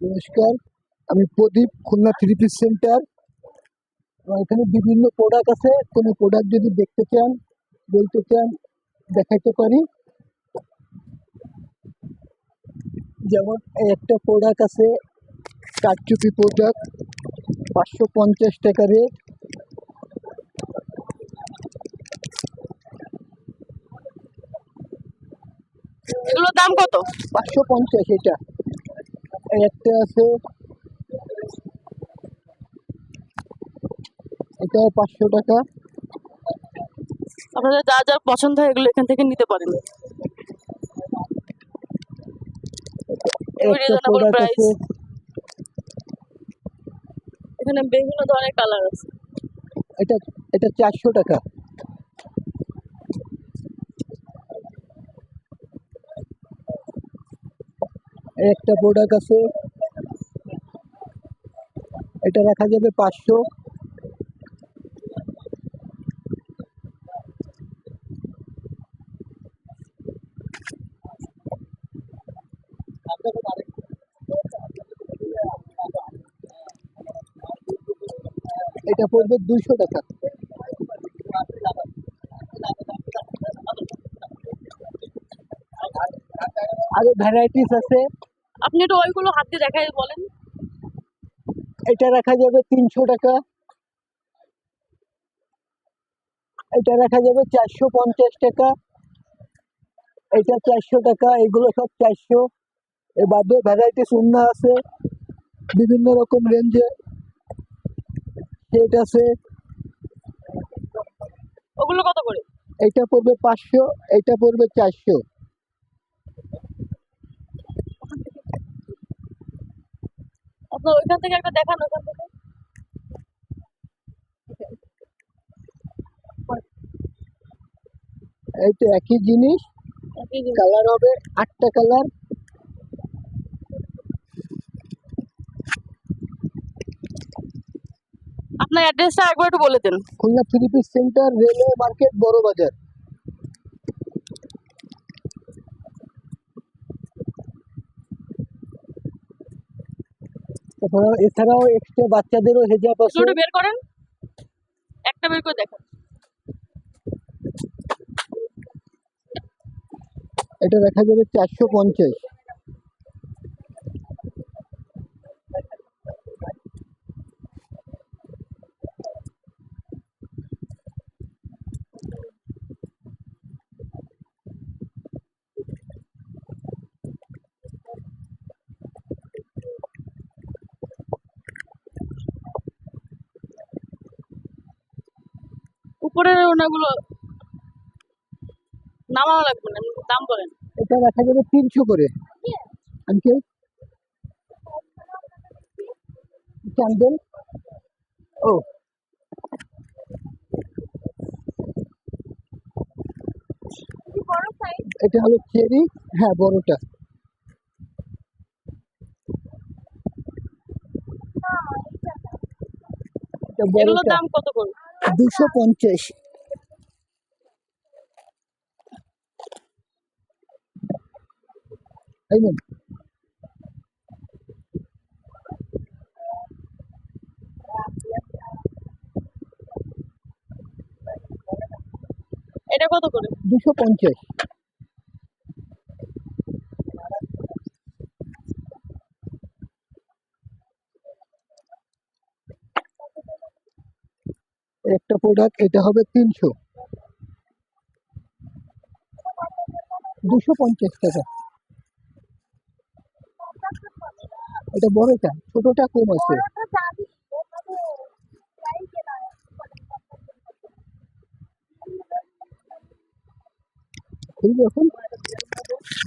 নমস্কার আমি Pradip Khulna three piece centre. এখানে বিভিন্ন প্রোডাক্ট আছে। কোনো প্রোডাক্ট যদি দেখতে চান বলতে চান দেখাতে পারি। যেমন একটা প্রোডাক্ট আছে কারচুপি প্রোডাক্ট পাঁচশো পঞ্চাশ টাকা রেট এগুলোর দাম কত? পাঁচশো পঞ্চাশ এটা। একটা আছে। এটাও পাঁচশো টাকা। আপনাদের যা যা পছন্দ হয় এগুলো এখান থেকে নিতে পারেন। এখানে বিভিন্ন ধরনের কালার আছে। এটা এটা চারশো টাকা। একটা প্রোডাক্ট আছে। এটা রাখা যাবে পাঁচশো। এটা পড়বে দুইশো টাকা। আরও ভ্যারাইটিস আছে। আপনি একটু ওইগুলো হাত দিয়ে দেখাই বলেন। এটা রাখা যাবে তিনশো টাকা। এটা রাখা যাবে চারশো পঞ্চাশ টাকা। এটা চারশো টাকা এগুলো সব চারশো। এ বাদে ভ্যারাইটিস উন্না আছে বিভিন্ন রকম রেঞ্জে সেট আছে। ওগুলো কত করে? এটা পড়বে পাঁচশো এটা পড়বে চারশো। আপনার ওইখান থেকে একটা দেখান ওইখান থেকে। একই জিনিস একই জিনিস। কালার হবে আটটা কালার। আপনার অ্যাড্রেসটা একবার একটু বলে দেন। Khulna three piece centre railway market Boro Bazar তারপরে এছাড়াও এক্সট্রা বাচ্চাদেরও হেজাব আছে। ছোট বের করেন। একটা বের করে দেখান। এটা দেখা যাবে চারশো পঞ্চাশ। উপরের ওনাগুলো নামানো লাগবে না দাম বলেন এটা যাবে তিনশো করে। আঙ্কেল ক্যান্ডেল ও। এটা হলো চেরি হ্যাঁ বড়টা। এটা এগুলোর দাম কত করে? দুশো পঞ্চাশ। এটা কত করে? দুশো পঞ্চাশ। একটা প্রোডাক্ট এটা হবে তিনশো। দুশো পঞ্চাশ টাকা। এটা বড়টা, ছোটটা কম আছে। খুলবে এখন?